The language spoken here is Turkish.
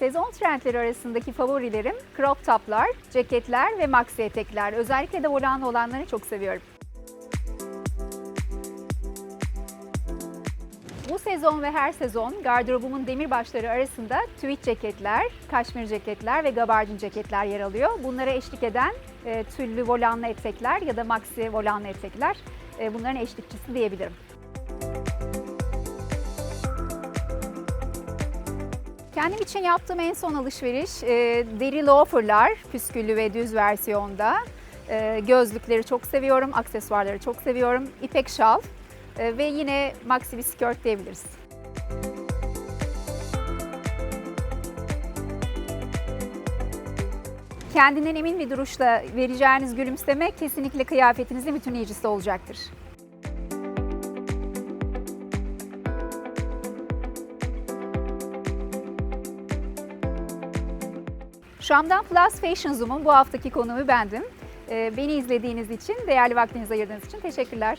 Sezon trendleri arasındaki favorilerim crop toplar, ceketler ve maxi etekler. Özellikle de volanlı olanları çok seviyorum. Bu sezon ve her sezon gardırobumun demirbaşları arasında tweed ceketler, kaşmir ceketler ve gabardin ceketler yer alıyor. Bunlara eşlik eden e, tüllü volanlı etekler ya da maxi volanlı etekler e, bunların eşlikçisi diyebilirim. Kendim için yaptığım en son alışveriş e, deri loaferlar, püsküllü ve düz versiyonda. E, gözlükleri çok seviyorum, aksesuarları çok seviyorum. İpek şal e, ve yine maxi bir skirt diyebiliriz. Kendinden emin bir duruşla vereceğiniz gülümseme kesinlikle kıyafetinizin bütünleyicisi olacaktır. Şam'dan Plus Fashion Zoom'un bu haftaki konuğu bendim. Ee, beni izlediğiniz için, değerli vaktinizi ayırdığınız için teşekkürler.